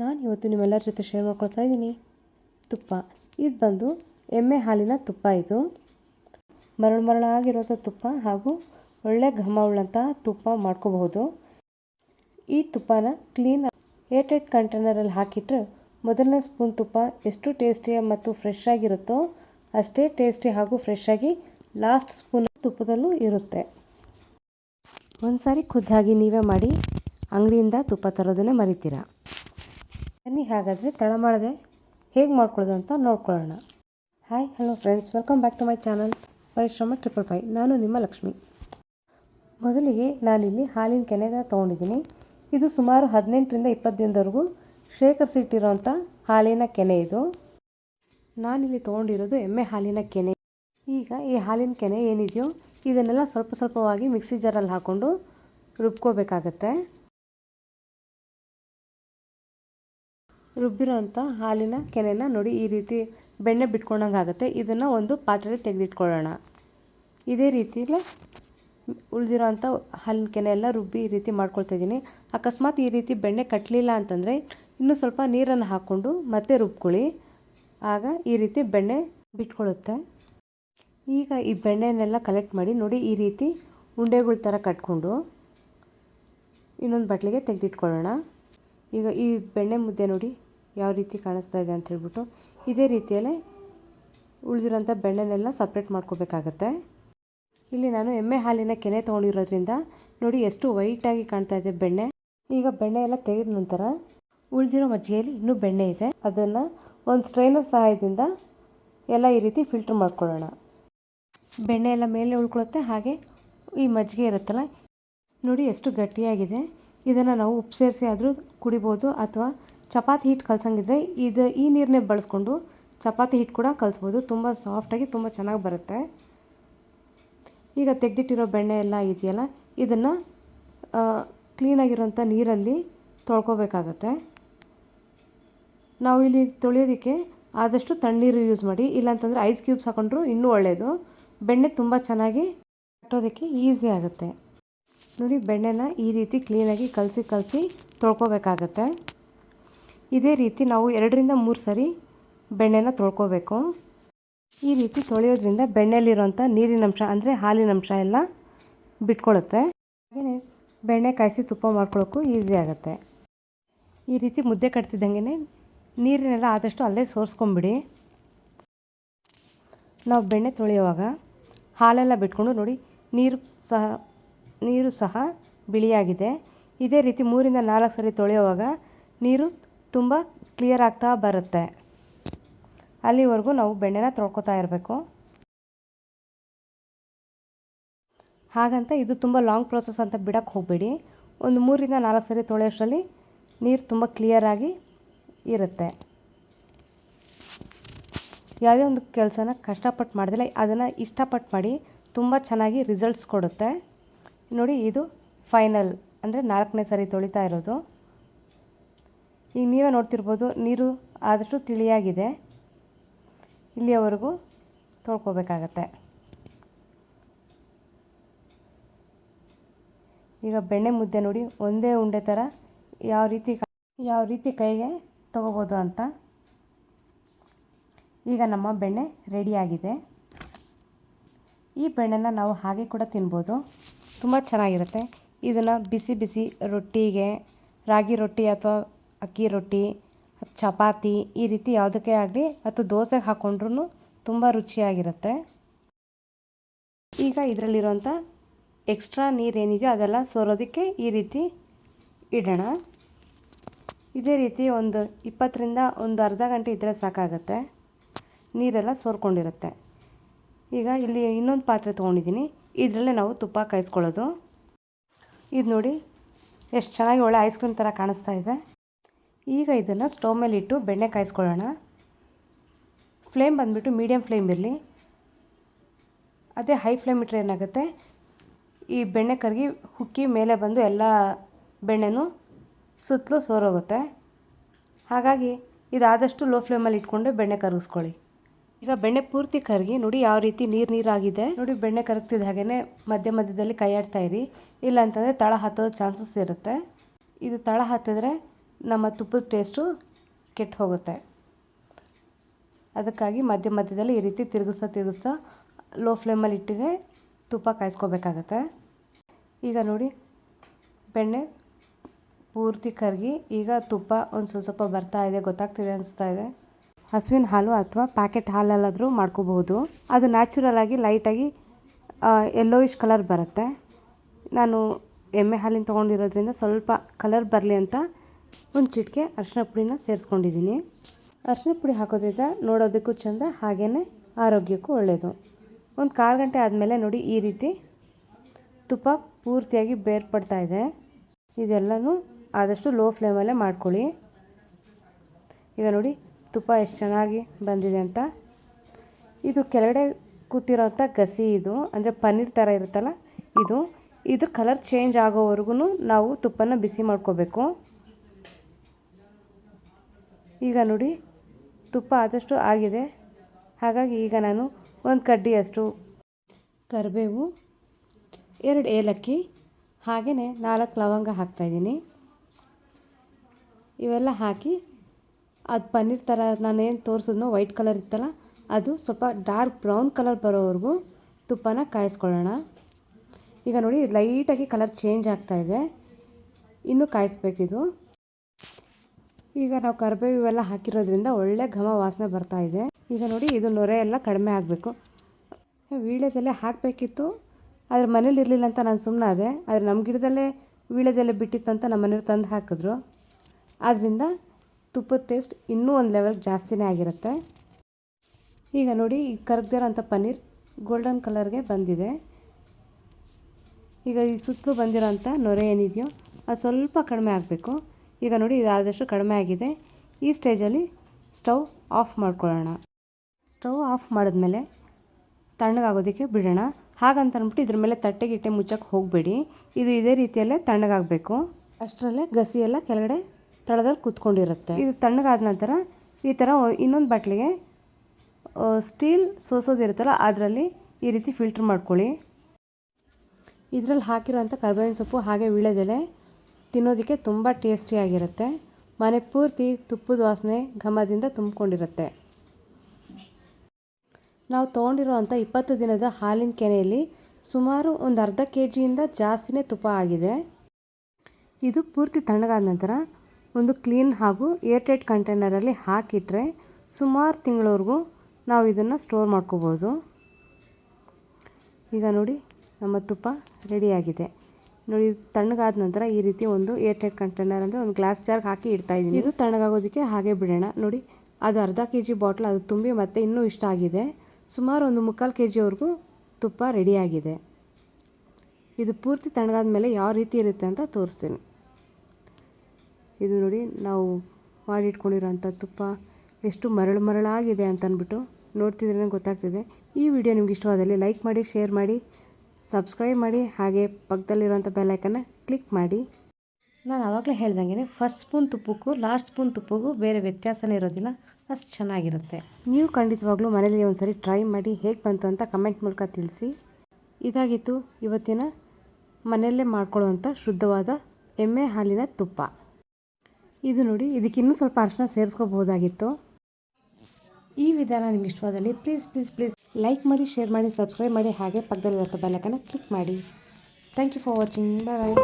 ನಾನು ಇವತ್ತು ನಿಮ್ಮೆಲ್ಲರ ಜೊತೆ ಶೇರ್ ಮಾಡ್ಕೊಳ್ತಾ ಇದ್ದೀನಿ. ತುಪ್ಪ. ಇದು ಬಂದು ಎಮ್ಮೆ ಹಾಲಿನ ತುಪ್ಪ ಇದು. ಮರಳು ಮರಳಾಗಿರುವಂಥ ತುಪ್ಪ ಹಾಗೂ ಒಳ್ಳೆ ಘಮ ಉಳ್ಳಂಥ ತುಪ್ಪ ಮಾಡ್ಕೋಬಹುದು. ಈ ತುಪ್ಪನ ಕ್ಲೀನ್ ಏರ್ಟೈಟ್ ಕಂಟೈನರಲ್ಲಿ ಹಾಕಿಟ್ರೆ ಮೊದಲನೇ ಸ್ಪೂನ್ ತುಪ್ಪ ಎಷ್ಟು ಟೇಸ್ಟಿ ಮತ್ತು ಫ್ರೆಶ್ ಆಗಿರುತ್ತೋ ಅಷ್ಟೇ ಟೇಸ್ಟಿ ಹಾಗೂ ಫ್ರೆಶ್ ಆಗಿ ಲಾಸ್ಟ್ ಸ್ಪೂನ್ ತುಪ್ಪದಲ್ಲೂ ಇರುತ್ತೆ. ಒಂದು ಸಾರಿ ಖುದ್ದಾಗಿ ನೀವೇ ಮಾಡಿ ಅಂಗಡಿಯಿಂದ ತುಪ್ಪ ತರೋದನ್ನೇ ಮರಿತೀರಾ? ಬನ್ನಿ, ಹಾಗಾದರೆ ತಡ ಮಾಡದೆ. ಹೇಗೆ ಮಾಡ್ಕೊಳ್ಳೋದು ಅಂತ ನೋಡ್ಕೊಳ್ಳೋಣ. Hi hello friends welcome back to my channel Parishrama triple five ನಾನು ನಿಮ್ಮ ಲಕ್ಷ್ಮಿ. ಮೊದಲಿಗೆ ನಾನಿಲ್ಲಿ ಹಾಲಿನ ಕೆನೆನ ತೊಗೊಂಡಿದ್ದೀನಿ. ಇದು ಸುಮಾರು ಹದಿನೆಂಟರಿಂದ ಇಪ್ಪತ್ತು ದಿನದವರೆಗೂ ಶೇಖರಿಸಿಟ್ಟಿರೋಂಥ ಹಾಲಿನ ಕೆನೆ ಇದು. ನಾನಿಲ್ಲಿ ತೊಗೊಂಡಿರೋದು ಎಮ್ಮೆ ಹಾಲಿನ ಕೆನೆ. ಈಗ ಈ ಹಾಲಿನ ಕೆನೆ ಏನಿದೆಯೋ, ಇದನ್ನೆಲ್ಲ ಸ್ವಲ್ಪ ಸ್ವಲ್ಪವಾಗಿ ಮಿಕ್ಸಿ ಜಾರಲ್ಲಿ ಹಾಕ್ಕೊಂಡು ರುಬ್ಕೋಬೇಕಾಗತ್ತೆ. ರುಬ್ಬಿರೋಂಥ ಹಾಲಿನ ಕೆನೆನ ನೋಡಿ ಈ ರೀತಿ ಬೆಣ್ಣೆ ಬಿಟ್ಕೊಂಡಂಗೆ ಆಗುತ್ತೆ. ಇದನ್ನು ಒಂದು ಪಾತ್ರೆಯಲ್ಲಿ ತೆಗೆದಿಟ್ಕೊಳ್ಳೋಣ. ಇದೇ ರೀತಿಲೇ ಉಳಿದಿರೋಂಥ ಹಾಲಿನ ಕೆನೆ ಎಲ್ಲ ರುಬ್ಬಿ ಈ ರೀತಿ ಮಾಡ್ಕೊಳ್ತಾಯಿದ್ದೀನಿ ಅಕಸ್ಮಾತ್ ಈ ರೀತಿ ಬೆಣ್ಣೆ ಕಟ್ಟಲಿಲ್ಲ ಅಂತಂದರೆ ಇನ್ನೂ ಸ್ವಲ್ಪ ನೀರನ್ನು ಹಾಕ್ಕೊಂಡು ಮತ್ತೆ ರುಬ್ಕೊಳ್ಳಿ. ಆಗ ಈ ರೀತಿ ಬೆಣ್ಣೆ ಬಿಟ್ಕೊಳ್ಳುತ್ತೆ. ಈಗ ಈ ಬೆಣ್ಣೆನೆಲ್ಲ ಕಲೆಕ್ಟ್ ಮಾಡಿ ನೋಡಿ ಈ ರೀತಿ ಉಂಡೆಗಳ ಥರ ಕಟ್ಕೊಂಡು ಇನ್ನೊಂದು ಬಟ್ಲಿಗೆ ತೆಗೆದಿಟ್ಕೊಳ್ಳೋಣ. ಈಗ ಈ ಬೆಣ್ಣೆ ಮುದ್ದೆ ನೋಡಿ ಯಾವ ರೀತಿ ಕಾಣಿಸ್ತಾ ಇದೆ ಅಂತ ಹೇಳ್ಬಿಟ್ಟು ಇದೇ ರೀತಿಯಲ್ಲೇ ಉಳಿದಿರೋಂಥ ಬೆಣ್ಣೆನೆಲ್ಲ ಸಪ್ರೇಟ್ ಮಾಡ್ಕೋಬೇಕಾಗತ್ತೆ. ಇಲ್ಲಿ ನಾನು ಎಮ್ಮೆ ಹಾಲಿನ ಕೆನೆ ತೊಗೊಂಡಿರೋದ್ರಿಂದ ನೋಡಿ ಎಷ್ಟು ವೈಟಾಗಿ ಕಾಣ್ತಾ ಇದೆ ಬೆಣ್ಣೆ. ಈಗ ಬೆಣ್ಣೆ ಎಲ್ಲ ತೆಗೆದ ನಂತರ ಉಳಿದಿರೋ ಮಜ್ಜಿಗೆಯಲ್ಲಿ ಇನ್ನೂ ಬೆಣ್ಣೆ ಇದೆ. ಅದನ್ನು ಒಂದು ಸ್ಟ್ರೈನರ್ ಸಹಾಯದಿಂದ ಎಲ್ಲ ಈ ರೀತಿ ಫಿಲ್ಟರ್ ಮಾಡ್ಕೊಳ್ಳೋಣ. ಬೆಣ್ಣೆ ಎಲ್ಲ ಮೇಲೆ ಉಳ್ಕೊಳ್ಳುತ್ತೆ, ಹಾಗೆ ಈ ಮಜ್ಜಿಗೆ ಇರುತ್ತಲ್ಲ, ನೋಡಿ ಎಷ್ಟು ಗಟ್ಟಿಯಾಗಿದೆ. ಇದನ್ನು ನಾವು ಉಪ್ಪು ಸೇರಿಸಿ ಆದರೂ ಕುಡಿಬೋದು ಅಥವಾ ಚಪಾತಿ ಹಿಟ್ಟು ಕಲ್ಸಂಗಿದ್ರೆ ಇದು ಈ ನೀರನ್ನೇ ಬಳಸ್ಕೊಂಡು ಚಪಾತಿ ಹಿಟ್ಟು ಕೂಡ ಕಲಿಸ್ಬೋದು. ತುಂಬ ಸಾಫ್ಟಾಗಿ ತುಂಬ ಚೆನ್ನಾಗಿ ಬರುತ್ತೆ. ಈಗ ತೆಗೆದಿಟ್ಟಿರೋ ಬೆಣ್ಣೆ ಎಲ್ಲ ಇದೆಯಲ್ಲ, ಇದನ್ನು ಕ್ಲೀನಾಗಿರೋಂಥ ನೀರಲ್ಲಿ ತೊಳ್ಕೊಬೇಕಾಗತ್ತೆ. ನಾವು ಇಲ್ಲಿ ತೊಳೆಯೋದಕ್ಕೆ ಆದಷ್ಟು ತಣ್ಣೀರು ಯೂಸ್ ಮಾಡಿ, ಇಲ್ಲಾಂತಂದರೆ ಐಸ್ ಕ್ಯೂಬ್ಸ್ ಹಾಕೊಂಡ್ರು ಇನ್ನೂ ಒಳ್ಳೆಯದು ಬೆಣ್ಣೆ ತುಂಬ ಚೆನ್ನಾಗಿ ಕಟ್ಟೋದಕ್ಕೆ ಈಸಿ ಆಗುತ್ತೆ. ನೋಡಿ, ಬೆಣ್ಣೆನ ಈ ರೀತಿ ಕ್ಲೀನಾಗಿ ಕಲಸಿ ಕಲಸಿ ತೊಳ್ಕೊಬೇಕಾಗತ್ತೆ. ಇದೇ ರೀತಿ ನಾವು ಎರಡರಿಂದ ಮೂರು ಸರಿ ಬೆಣ್ಣೆನ ತೊಳ್ಕೊಬೇಕು. ಈ ರೀತಿ ತೊಳೆಯೋದ್ರಿಂದ ಬೆಣ್ಣೆಲಿರೋಂಥ ನೀರಿನಂಶ ಅಂದರೆ ಹಾಲಿನಂಶ ಎಲ್ಲ ಬಿಟ್ಕೊಳ್ಳುತ್ತೆ ಹಾಗೆಯೇ ಬೆಣ್ಣೆ ಕಾಯಿಸಿ ತುಪ್ಪ ಮಾಡ್ಕೊಳ್ಳೋಕ್ಕೂ ಈಸಿ ಆಗುತ್ತೆ. ಈ ರೀತಿ ಮುದ್ದೆ ಕಟ್ತಿದ್ದಂಗೆ ನೀರನ್ನೆಲ್ಲ ಆದಷ್ಟು ಅಲ್ಲೇ ಸೋರಿಸ್ಕೊಂಬಿಡಿ. ನಾವು ಬೆಣ್ಣೆ ತೊಳೆಯುವಾಗ ಹಾಲೆಲ್ಲ ಬಿಟ್ಕೊಂಡು ನೋಡಿ ನೀರು ಸಹ ನೀರು ಸಹ ಬಿಳಿಯಾಗಿದೆ. ಇದೇ ರೀತಿ ಮೂರಿಂದ ನಾಲ್ಕು ಸರಿ ತೊಳೆಯುವಾಗ ನೀರು ತುಂಬ ಕ್ಲಿಯರ್ ಆಗ್ತಾ ಬರುತ್ತೆ. ಅಲ್ಲಿವರೆಗೂ ನಾವು ಬೆಣ್ಣೆನ ತೊಳ್ಕೊತಾ ಇರಬೇಕು. ಹಾಗಂತ ಇದು ತುಂಬ ಲಾಂಗ್ ಪ್ರೋಸೆಸ್ ಅಂತ ಬಿಡೋಕ್ಕೆ ಹೋಗಬೇಡಿ. ಒಂದು ಮೂರಿಂದ ನಾಲ್ಕು ಸರಿ ತೊಳೆಯೋಷ್ಟರಲ್ಲಿ ನೀರು ತುಂಬ ಕ್ಲಿಯರಾಗಿ ಇರುತ್ತೆ. ಯಾವುದೇ ಒಂದು ಕೆಲಸನ ಕಷ್ಟಪಟ್ಟು ಮಾಡಿದಿಲ್ಲ, ಅದನ್ನು ಇಷ್ಟಪಟ್ಟು ಮಾಡಿ ತುಂಬ ಚೆನ್ನಾಗಿ ರಿಸಲ್ಟ್ಸ್ ಕೊಡುತ್ತೆ. ನೋಡಿ, ಇದು ಫೈನಲ್ ಅಂದರೆ ನಾಲ್ಕನೇ ಸರಿ ತೊಳಿತಾ ಇರೋದು. ಈಗ ನೀವೇ ನೋಡ್ತಿರ್ಬೋದು, ನೀರು ಆದಷ್ಟು ತಿಳಿಯಾಗಿದೆ. ಇಲ್ಲಿಯವರೆಗೂ ತೊಳ್ಕೊಬೇಕಾಗತ್ತೆ. ಈಗ ಬೆಣ್ಣೆ ಮುದ್ದೆ ನೋಡಿ, ಒಂದೇ ಉಂಡೆ ಥರ ಯಾವ ರೀತಿ ಯಾವ ರೀತಿ ಕೈಗೆ ತಗೋಬೋದು ಅಂತ. ಈಗ ನಮ್ಮ ಬೆಣ್ಣೆ ರೆಡಿಯಾಗಿದೆ ಈ ಬೆಣ್ಣೆನ ನಾವು ಹಾಗೆ ಕೂಡ ತಿನ್ಬೋದು. ತುಂಬ ಚೆನ್ನಾಗಿರುತ್ತೆ. ಇದನ್ನು ಬಿಸಿ ಬಿಸಿ ರೊಟ್ಟಿಗೆ, ರಾಗಿ ರೊಟ್ಟಿ ಅಥವಾ ಅಕ್ಕಿ ರೊಟ್ಟಿ, ಚಪಾತಿ, ಈ ರೀತಿ ಯಾವುದಕ್ಕೆ ಆಗಲಿ ಅಥವಾ ದೋಸೆಗೆ ಹಾಕ್ಕೊಂಡ್ರೂ ತುಂಬ ರುಚಿಯಾಗಿರುತ್ತೆ. ಈಗ ಇದರಲ್ಲಿರುವಂಥ ಎಕ್ಸ್ಟ್ರಾ ನೀರೇನಿದೆಯೋ ಅದೆಲ್ಲ ಸೋರೋದಕ್ಕೆ ಈ ರೀತಿ ಇಡೋಣ. ಇದೇ ರೀತಿ ಒಂದು ಇಪ್ಪತ್ತರಿಂದ ಒಂದು ಅರ್ಧ ಗಂಟೆ ಇದ್ದರೆ ಸಾಕಾಗುತ್ತೆ. ನೀರೆಲ್ಲ ಸೋರ್ಕೊಂಡಿರುತ್ತೆ. ಈಗ ಇಲ್ಲಿ ಇನ್ನೊಂದು ಪಾತ್ರೆ ತೊಗೊಂಡಿದ್ದೀನಿ. ಇದರಲ್ಲೇ ನಾವು ತುಪ್ಪ ಕಾಯಿಸ್ಕೊಳ್ಳೋದು. ಇದು ನೋಡಿ ಎಷ್ಟು ಚೆನ್ನಾಗಿ ಒಳ್ಳೆ ಐಸ್ ಕ್ರೀಮ್ ಥರ ಕಾಣಿಸ್ತಾ ಇದೆ. ಈಗ ಇದನ್ನು ಸ್ಟವ್ ಮೇಲೆ ಇಟ್ಟು ಬೆಣ್ಣೆ ಕಾಯಿಸ್ಕೊಳ್ಳೋಣ. ಫ್ಲೇಮ್ ಬಂದುಬಿಟ್ಟು ಮೀಡಿಯಮ್ ಫ್ಲೇಮ್ ಇರಲಿ. ಅದೇ ಹೈ ಫ್ಲೇಮ್ ಇಟ್ಟರೆ ಏನಾಗುತ್ತೆ? ಈ ಬೆಣ್ಣೆ ಕರಗಿ ಹುಕ್ಕಿ ಮೇಲೆ ಬಂದು ಎಲ್ಲ ಬೆಣ್ಣೆನೂ ಸುತ್ತಲೂ ಸೋರೋಗುತ್ತೆ. ಹಾಗಾಗಿ ಇದಾದಷ್ಟು ಲೋ ಫ್ಲೇಮಲ್ಲಿ ಇಟ್ಕೊಂಡು ಬೆಣ್ಣೆ ಕರಗಿಸ್ಕೊಳ್ಳಿ. ಈಗ ಬೆಣ್ಣೆ ಪೂರ್ತಿ ಕರಗಿ ನೋಡಿ ಯಾವ ರೀತಿ ನೀರು ನೀರಾಗಿದೆ. ನೋಡಿ ಬೆಣ್ಣೆ ಕರಗ್ತಿದ್ದ ಹಾಗೇ ಮಧ್ಯ ಮಧ್ಯದಲ್ಲಿ ಕೈ ಆಡ್ತಾ ಇರಿ. ಇಲ್ಲ ಅಂತಂದರೆ ತಳ ಹತ್ತೋದು ಚಾನ್ಸಸ್ ಇರುತ್ತೆ. ಇದು ತಳ ಹತ್ತಿದ್ರೆ ನಮ್ಮ ತುಪ್ಪದ ಟೇಸ್ಟು ಕೆಟ್ಟು ಹೋಗುತ್ತೆ. ಅದಕ್ಕಾಗಿ ಮಧ್ಯ ಮಧ್ಯದಲ್ಲಿ ಈ ರೀತಿ ತಿರುಗಿಸ್ತಾ ತಿರುಗಿಸ್ತಾ ಲೋ ಫ್ಲೇಮಲ್ಲಿ ಇಟ್ಟಿಗೆ ತುಪ್ಪ ಕಾಯಿಸ್ಕೋಬೇಕಾಗತ್ತೆ. ಈಗ ನೋಡಿ, ಬೆಣ್ಣೆ ಪೂರ್ತಿ ಕರಗಿ, ಈಗ ತುಪ್ಪ ಒಂದು ಸ್ವಲ್ಪ ಸ್ವಲ್ಪ ಬರ್ತಾ ಇದೆ, ಗೊತ್ತಾಗ್ತಿದೆ ಅನಿಸ್ತಾ ಇದೆ. ಹಸುವಿನ ಹಾಲು ಅಥವಾ ಪ್ಯಾಕೆಟ್ ಹಾಲಲ್ಲಾದರೂ ಮಾಡ್ಕೋಬಹುದು. ಅದು ನ್ಯಾಚುರಲ್ ಆಗಿ ಲೈಟಾಗಿ ಯೆಲ್ಲೋಯಿಶ್ ಕಲರ್ ಬರುತ್ತೆ. ನಾನು ಎಮ್ಮೆ ಹಾಲಿನ ತೊಗೊಂಡಿರೋದ್ರಿಂದ ಸ್ವಲ್ಪ ಕಲರ್ ಬರಲಿ ಅಂತ ಒಂದು ಚಿಟಿಕೆ ಅರಿಶಿನ ಪುಡಿನ ಸೇರಿಸ್ಕೊಂಡಿದ್ದೀನಿ. ಅರಿಶಿನ ಪುಡಿ ಹಾಕೋದ್ರಿಂದ ನೋಡೋದಕ್ಕೂ ಚೆಂದ ಹಾಗೆಯೇ ಆರೋಗ್ಯಕ್ಕೂ ಒಳ್ಳೆಯದು ಒಂದು ಕಾಲು ಗಂಟೆ ಆದಮೇಲೆ ನೋಡಿ ಈ ರೀತಿ ತುಪ್ಪ ಪೂರ್ತಿಯಾಗಿ ಬೇರ್ಪಡ್ತಾ ಇದೆ. ಇದೆಲ್ಲನೂ ಆದಷ್ಟು ಲೋ ಫ್ಲೇಮಲ್ಲೇ ಮಾಡ್ಕೊಳ್ಳಿ. ಈಗ ನೋಡಿ ತುಪ್ಪ ಎಷ್ಟು ಚೆನ್ನಾಗಿ ಬಂದಿದೆ ಅಂತ. ಇದು ಕೆಳಗಡೆ ಕೂತಿರೋಂಥ ಗಸಿ ಇದು, ಅಂದರೆ ಪನ್ನೀರ್ ಥರ ಇರುತ್ತಲ್ಲ ಇದು. ಇದು ಕಲರ್ ಚೇಂಜ್ ಆಗೋವರೆಗೂ ನಾವು ತುಪ್ಪನ ಬಿಸಿ ಮಾಡ್ಕೋಬೇಕು. ಈಗ ನೋಡಿ, ತುಪ್ಪ ಆದಷ್ಟು ಆಗಿದೆ. ಹಾಗಾಗಿ ಈಗ ನಾನು ಒಂದು ಕಡ್ಡಿಯಷ್ಟು ಕರಿಬೇವು, ಎರಡು ಏಲಕ್ಕಿ ಹಾಗೆಯೇ ನಾಲ್ಕು ಲವಂಗ ಹಾಕ್ತಾಯಿದ್ದೀನಿ ಇವೆಲ್ಲ ಹಾಕಿ ಅದು ಪನ್ನೀರ್ ಥರ ನಾನೇನು ತೋರಿಸಿದ್ನೋ ವೈಟ್ ಕಲರ್ ಇತ್ತಲ್ಲ, ಅದು ಸ್ವಲ್ಪ ಡಾರ್ಕ್ ಬ್ರೌನ್ ಕಲರ್ ಬರೋವರೆಗೂ ತುಪ್ಪನ ಕಾಯಿಸ್ಕೊಳ್ಳೋಣ. ಈಗ ನೋಡಿ ಲೈಟಾಗಿ ಕಲರ್ ಚೇಂಜ್ ಆಗ್ತಾಯಿದೆ ಇನ್ನೂ ಕಾಯಿಸ್ಬೇಕಿದು. ಈಗ ನಾವು ಕರಿಬೇವು ಎಲ್ಲ ಹಾಕಿರೋದ್ರಿಂದ ಒಳ್ಳೆ ಘಮ ವಾಸನೆ ಬರ್ತಾ ಇದೆ. ಈಗ ನೋಡಿ, ಇದು ನೊರೆ ಎಲ್ಲ ಕಡಿಮೆ ಆಗಬೇಕು. ವೀಳ್ಯದೆಲೆ ಹಾಕಬೇಕಿತ್ತು. ಆದರೆ ಮನೇಲಿ ಇರಲಿಲ್ಲ ಅಂತ ನಾನು ಸುಮ್ಮನೆ ಆದೆ. ಆದರೆ ನಮ್ಮ ಗಿಡದಲ್ಲೇ ವೀಳ್ಯದೆಲೆ ಬಿಟ್ಟಿತ್ತಂತ ನಮ್ಮ ಮನೆಯವ್ರು ತಂದು ಹಾಕಿದ್ರು. ಆದ್ದರಿಂದ ತುಪ್ಪದ ಟೇಸ್ಟ್ ಇನ್ನೂ ಒಂದು ಲೆವೆಲ್ ಜಾಸ್ತಿನೇ ಆಗಿರುತ್ತೆ. ಈಗ ನೋಡಿ, ಈ ಕರ್ಗದಿರೋಂಥ ಪನ್ನೀರ್ ಗೋಲ್ಡನ್ ಕಲರ್ಗೆ ಬಂದಿದೆ. ಈಗ ಈ ಸುತ್ತಲೂ ಬಂದಿರೋಂಥ ನೊರೆ ಏನಿದೆಯೋ, ಅದು ಸ್ವಲ್ಪ ಕಡಿಮೆ ಆಗಬೇಕು. ಈಗ ನೋಡಿ ಇದು ಆದಷ್ಟು ಕಡಿಮೆ ಆಗಿದೆ. ಈ ಸ್ಟೇಜಲ್ಲಿ ಸ್ಟವ್ ಆಫ್ ಮಾಡ್ಕೊಳ್ಳೋಣ. ಸ್ಟವ್ ಆಫ್ ಮಾಡಿದ್ಮೇಲೆ ತಣ್ಣಗಾಗೋದಕ್ಕೆ ಬಿಡೋಣ. ಹಾಗಂತ ಅಂದ್ಬಿಟ್ಟು ಇದ್ರ ಮೇಲೆ ತಟ್ಟೆ ಗಿಟ್ಟೆ ಮುಚ್ಚಕ್ಕೆ ಹೋಗಬೇಡಿ. ಇದು ಇದೇ ರೀತಿಯಲ್ಲೇ ತಣ್ಣಗಾಗಬೇಕು. ಅಷ್ಟರಲ್ಲೇ ಗಸಿ ಎಲ್ಲ ಕೆಳಗಡೆ ತಳದಲ್ಲಿ ಕೂತ್ಕೊಂಡಿರುತ್ತೆ. ಇದು ತಣ್ಣಗಾದ ನಂತರ ಈ ಥರ ಇನ್ನೊಂದು ಬಾಟ್ಲಿಗೆ ಸ್ಟೀಲ್ ಸೋಸೋದಿರುತ್ತಲ್ಲ, ಅದರಲ್ಲಿ ಈ ರೀತಿ ಫಿಲ್ಟ್ರ್ ಮಾಡ್ಕೊಳ್ಳಿ. ಇದರಲ್ಲಿ ಹಾಕಿರುವಂಥ ಕರ್ಬೇವಿನ ಸೊಪ್ಪು ಹಾಗೆ ವೀಳ್ಯದೆಲೆ ತಿನ್ನೋದಕ್ಕೆ ತುಂಬ ಟೇಸ್ಟಿಯಾಗಿರುತ್ತೆ ಮನೆ ಪೂರ್ತಿ ತುಪ್ಪದ ವಾಸನೆ ಘಮದಿಂದ ತುಂಬಿಕೊಂಡಿರುತ್ತೆ. ನಾವು ತೊಗೊಂಡಿರುವಂಥ ಇಪ್ಪತ್ತು ದಿನದ ಹಾಲಿನ ಕೆನೆಯಲ್ಲಿ ಸುಮಾರು ಒಂದು ಅರ್ಧ ಕೆ ಜಿಯಿಂದ ಜಾಸ್ತಿನೇ ತುಪ್ಪ ಆಗಿದೆ. ಇದು ಪೂರ್ತಿ ತಣ್ಣಗಾದ ನಂತರ ಒಂದು ಕ್ಲೀನ್ ಹಾಗೂ ಏರ್ಟೈಟ್ ಕಂಟೈನರಲ್ಲಿ ಹಾಕಿಟ್ರೆ ಸುಮಾರು ತಿಂಗಳವರೆಗೂ ನಾವು ಇದನ್ನು ಸ್ಟೋರ್ ಮಾಡ್ಕೋಬೋದು ಈಗ ನೋಡಿ, ನಮ್ಮ ತುಪ್ಪ ರೆಡಿಯಾಗಿದೆ ನೋಡಿ ತಣ್ಣಗಾದ ನಂತರ ಈ ರೀತಿ ಒಂದು ಏರ್ ಟೈಟ್ ಕಂಟೈನರ್ ಅಂದರೆ ಒಂದು ಗ್ಲಾಸ್ ಜಾರ್ಗೆ ಹಾಕಿ ಇಡ್ತಾ ಇದ್ದೀನಿ. ಇದು ತಣ್ಣಗಾಗೋದಕ್ಕೆ ಹಾಗೆ ಬಿಡೋಣ. ನೋಡಿ, ಅದು ಅರ್ಧ ಕೆ ಜಿ ಬಾಟ್ಲ್, ಅದು ತುಂಬಿ ಮತ್ತೆ ಇನ್ನೂ ಇಷ್ಟ ಆಗಿದೆ. ಸುಮಾರು ಒಂದು ಮುಕ್ಕಾಲು ಕೆ ಜಿವರೆಗೂ ತುಪ್ಪ ರೆಡಿಯಾಗಿದೆ ಇದು ಪೂರ್ತಿ ತಣ್ಣಗಾದ ಮೇಲೆ ಯಾವ ರೀತಿ ಇರುತ್ತೆ ಅಂತ ತೋರಿಸ್ತೀನಿ. ಇದು ನೋಡಿ, ನಾವು ಮಾಡಿಟ್ಕೊಂಡಿರೋಂಥ ತುಪ್ಪ ಎಷ್ಟು ಮರಳು ಮರಳಾಗಿದೆ ಅಂತ ನೋಡ್ತಿದ್ರೆ ಗೊತ್ತಾಗ್ತಿದೆ. ಈ ವಿಡಿಯೋ ನಿಮ್ಗೆ ಇಷ್ಟವಾದಲ್ಲಿ ಲೈಕ್ ಮಾಡಿ, ಶೇರ್ ಮಾಡಿ. ಸಬ್ಸ್ಕ್ರೈಬ್ ಮಾಡಿ ಹಾಗೆ ಪಕ್ಕದಲ್ಲಿರೋಂಥ ಬೆಲ್ಲೈಕನ್ನ ಕ್ಲಿಕ್ ಮಾಡಿ. ನಾನು ಆವಾಗಲೇ ಹೇಳ್ದಂಗೆ ಫಸ್ಟ್ ಸ್ಪೂನ್ ತುಪ್ಪಕ್ಕೂ ಲಾಸ್ಟ್ ಸ್ಪೂನ್ ತುಪ್ಪಕ್ಕೂ ಬೇರೆ ವ್ಯತ್ಯಾಸನೇ ಇರೋದಿಲ್ಲ ಅಷ್ಟು ಚೆನ್ನಾಗಿರುತ್ತೆ. ನೀವು ಖಂಡಿತವಾಗ್ಲೂ ಮನೇಲಿ ಒಂದು ಸರಿ ಟ್ರೈ ಮಾಡಿ ಹೇಗೆ ಬಂತು ಅಂತ ಕಮೆಂಟ್ ಮೂಲಕ ತಿಳಿಸಿ. ಇದಾಗಿತ್ತು ಇವತ್ತಿನ ಮನೆಯಲ್ಲೇ ಮಾಡ್ಕೊಳ್ಳುವಂಥ ಶುದ್ಧವಾದ ಎಮ್ಮೆ ಹಾಲಿನ ತುಪ್ಪ. ಇದು ನೋಡಿ ಇದಕ್ಕಿನ್ನೂ ಸ್ವಲ್ಪ ಅರಿಶಿನ ಸೇರಿಸ್ಕೋಬಹುದಾಗಿತ್ತು. ಈ ವಿಧಾನ ನಿಮ್ಗೆ ಇಷ್ಟವಾದಲ್ಲಿ ಪ್ಲೀಸ್ ಪ್ಲೀಸ್ ಪ್ಲೀಸ್ ಲೈಕ್ ಮಾಡಿ ಶೇರ್ ಮಾಡಿ ಸಬ್ಸ್ಕ್ರೈಬ್ ಮಾಡಿ, ಹಾಗೆ ಪಕ್ಕದಲ್ಲಿರೋ ಬೆಲ್ಲಕನ್ನು ಕ್ಲಿಕ್ ಮಾಡಿ. Thank you for watching bye bye